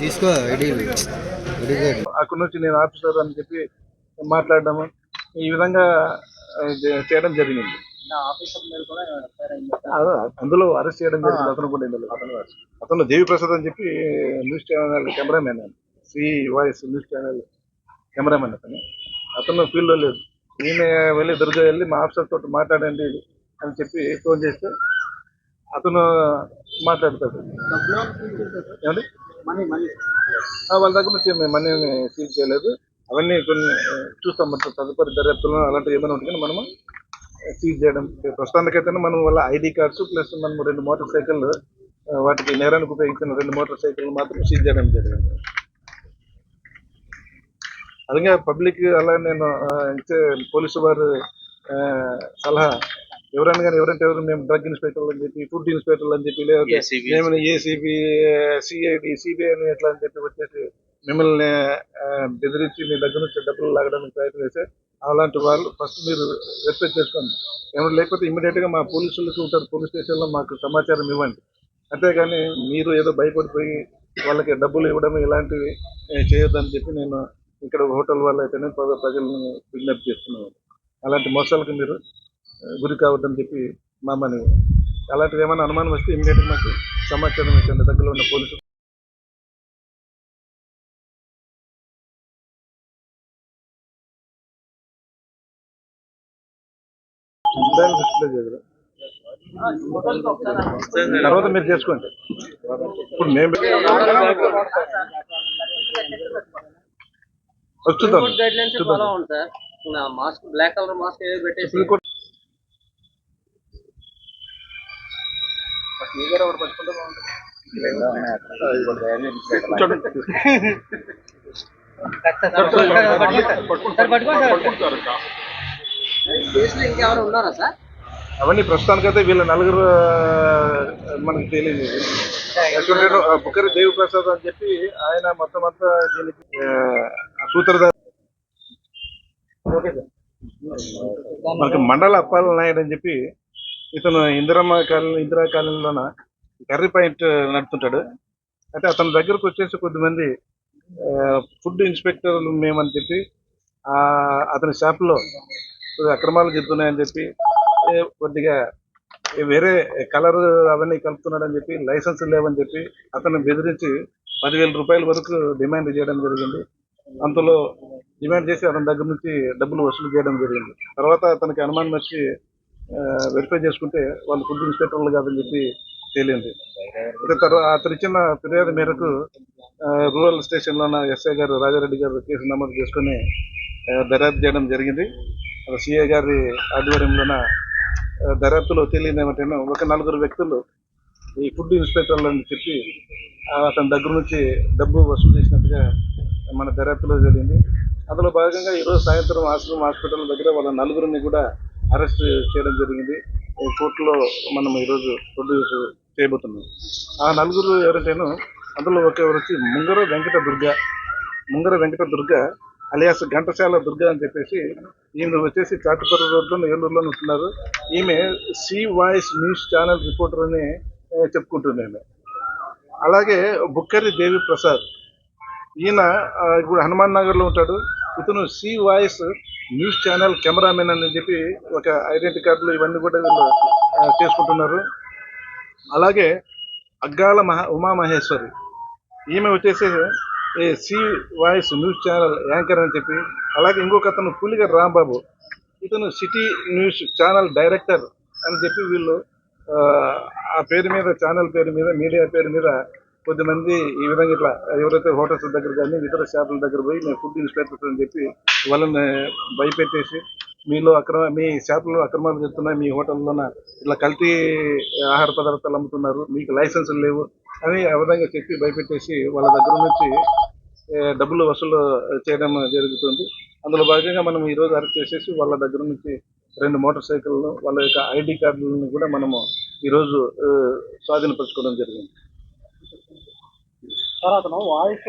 తీసుకో అక్కడ నుంచి నేను ఆఫీసర్ అని చెప్పి మాట్లాడడము ఈ విధంగా చేయడం జరిగింది. అదే, అందులో అరెస్ట్ చేయడం జరిగింది అతను కూడా ఇందులో. అతను దేవి ప్రసాద్ అని చెప్పి news channel cameraman C voice news channel cameraman అతను. అతను ఫీల్డ్లో లేదు ఈయన వెళ్ళి దుర్గ వెళ్ళి మా ఆఫీసర్ తోటి మాట్లాడండి అని చెప్పి ఫోన్ చేస్తే అతను మాట్లాడతాడు. ఏమండి? వాళ్ళ దగ్గర నుంచి మేము మనీ సీజ్ చేయలేదు. అవన్నీ కొన్ని చూస్తాం మొత్తం తదుపరి దర్యాప్తులో అలాంటివి ఏమైనా ఉంటే మనము సీజ్ చేయడం. ప్రస్తుతానికైతే మనం వాళ్ళ ఐడి కార్డ్స్ ప్లస్ మనం రెండు మోటార్ సైకిల్ వాటికి నేరానికి ఉపయోగించిన రెండు మోటార్ సైకిల్ మాత్రం సీజ్ చేయడం జరిగింది. అదే పబ్లిక్ అలా నేను ఇచ్చే పోలీసు వారు సలహా ఎవరైనా కానీ ఎవరంటే ఎవరు మేము డ్రగ్ ఇన్స్పెక్టర్లు అని చెప్పి ఫుడ్ ఇన్స్పెక్టర్లు అని చెప్పి లేదా ఏసీబీ సిఐడి సిబిఐ అని ఎట్లా అని చెప్పి వచ్చేసి మిమ్మల్ని బెదిరించి మీ దగ్గర నుంచి డబ్బులు లాగడానికి ప్రయత్నం చేస్తే అలాంటి వాళ్ళు ఫస్ట్ మీరు రెస్పెక్ట్ చేసుకోండి. ఏమైనా లేకపోతే ఇమీడియట్గా మా పోలీసులకు ఉంటారు పోలీస్ స్టేషన్లో మాకు సమాచారం ఇవ్వండి. అంతేగాని మీరు ఏదో భయపడిపోయి వాళ్ళకి డబ్బులు ఇవ్వడం ఇలాంటివి చేయొద్దని చెప్పి నేను ఇక్కడ హోటల్ వాళ్ళు అయితేనే ప్రజ- ప్రజలను విజ్ఞప్తి చేస్తున్నాను. అలాంటి మోసాలకు మీరు గురి కావద్దని చెప్పి మా మనవి అలాంటివి ఏమైనా అనుమానం వస్తే ఇమీడియట్గా మాకు సమాచారం ఇచ్చండి దగ్గరలో ఉన్న పోలీసు తర్వాత మీరు చేసుకోండి. ఇప్పుడు మేము నా మాస్క్ బ్లాక్ కలర్ మాస్క్ ఏదో పెట్టేసి ఇంకెవరు ఉన్నారా సార్? అవన్నీ ప్రస్తుతానికైతే వీళ్ళ నలుగురు మనకి తెలియదు. యాక్చువల్లీ బుక్కరి దేవి ప్రసాద్ అని చెప్పి ఆయన మొత్తం అంతా దీనికి ఆ, సూత్రధారి. మనకి మండల అప్పాల నాయుడు అని చెప్పి ఇతను ఇందిరమ్మ కాలనీ ఇందిరా కాలనీలోన కర్రీ పాయింట్ నడుపుతుంటాడు. అయితే అతని దగ్గరకు వచ్చేసి కొద్దిమంది ఫుడ్ ఇన్స్పెక్టర్లు మేమని చెప్పి ఆ, అతని షాప్లో అక్రమాలు జరుగుతున్నాయని చెప్పి కొద్దిగా వేరే కలర్ అవన్నీ కలుపుతున్నాడని చెప్పి లైసెన్స్ లేవని చెప్పి అతను బెదిరించి పదివేల రూపాయల వరకు డిమాండ్ చేయడం జరిగింది. అంతలో డిమాండ్ చేసి అతని దగ్గర నుంచి డబ్బులు వసూలు చేయడం జరిగింది. తర్వాత అతనికి అనుమానం వచ్చి వెరిఫై చేసుకుంటే వాళ్ళు ఫుడ్ ఇన్స్పెక్టర్లు కాదని చెప్పి తేలింది. తర్వాత అతను ఇచ్చిన ఫిర్యాదు మేరకు రూరల్ స్టేషన్లోన ఎస్ఐ గారు రాజారెడ్డి గారు కేసు నమోదు చేసుకుని దర్యాప్తు చేయడం జరిగింది. సిఐ గారి ఆధ్వర్యంలోన దర్యాప్తులో తేలింది ఏమంటే ఒక నలుగురు వ్యక్తులు ఈ ఫుడ్ ఇన్స్పెక్టర్లు అని చెప్పి అతని దగ్గర నుంచి డబ్బు వసూలు చేసినట్టుగా మన దర్యాప్తులో జరిగింది. అందులో భాగంగా ఈరోజు సాయంత్రం ఆశ్రమం హాస్పిటల్ దగ్గర వాళ్ళ నలుగురిని కూడా అరెస్ట్ చేయడం జరిగింది. కోర్టులో మనం ఈరోజు ప్రొడ్యూస్ చేయబోతున్నాం. ఆ నలుగురు ఎవరంటేనో అందులో ఒక వచ్చి ముంగర వెంకట దుర్గ ముంగర వెంకట దుర్గ అలియాస్ ఘంటసాల దుర్గ అని చెప్పేసి ఈమె వచ్చేసి చాటుపర్రు రోడ్లో ఏలూరులో ఉంటున్నారు. ఈమె C voice news channel reporter అని చెప్పుకుంటుంది ఆమె. అలాగే బుక్కరి దేవి ప్రసాద్ ఈయన ఇప్పుడు హనుమాన్ నగర్లో ఉంటాడు. ఇతను C voice news channel cameraman అని చెప్పి ఒక ఐడెంటిటీ కార్డులు ఇవన్నీ కూడా వీళ్ళు చేసుకుంటున్నారు. అలాగే అగ్గాల మహా ఉమామహేశ్వరి. ఈమె వచ్చేసి ఏ C voice news channel anchor అని చెప్పి అలాగే ఇంకొక అతను పులిగ రాంబాబు. ఇతను సిటీ న్యూస్ ఛానల్ డైరెక్టర్ అని చెప్పి వీళ్ళు ఆ పేరు మీద ఛానల్ పేరు మీద మీడియా పేరు మీద కొద్దిమంది ఈ విధంగా ఇట్లా ఎవరైతే హోటల్స్ దగ్గర కానీ ఇతర షాపుల దగ్గర పోయి మేము ఫుడ్ ఇన్స్పెక్టర్స్ అని చెప్పి వాళ్ళని భయపెట్టేసి మీలో అక్రమ మీ షాపులో అక్రమాలు చెప్తున్నాయి మీ హోటల్లోన ఇట్లా కల్తీ ఆహార పదార్థాలు అమ్ముతున్నారు మీకు లైసెన్సులు లేవు అని ఆ విధంగా చెప్పి భయపెట్టేసి వాళ్ళ దగ్గర నుంచి డబ్బులు వసూలు చేయడం జరుగుతుంది. అందులో భాగంగా మనం ఈరోజు అరెస్ట్ చేసేసి వాళ్ళ దగ్గర నుంచి రెండు మోటార్ సైకిళ్ళను వాళ్ళ యొక్క ఐడి కార్డులను కూడా మనము ఈరోజు స్వాధీనపరచుకోవడం జరిగింది. తర్వాత వాయిస్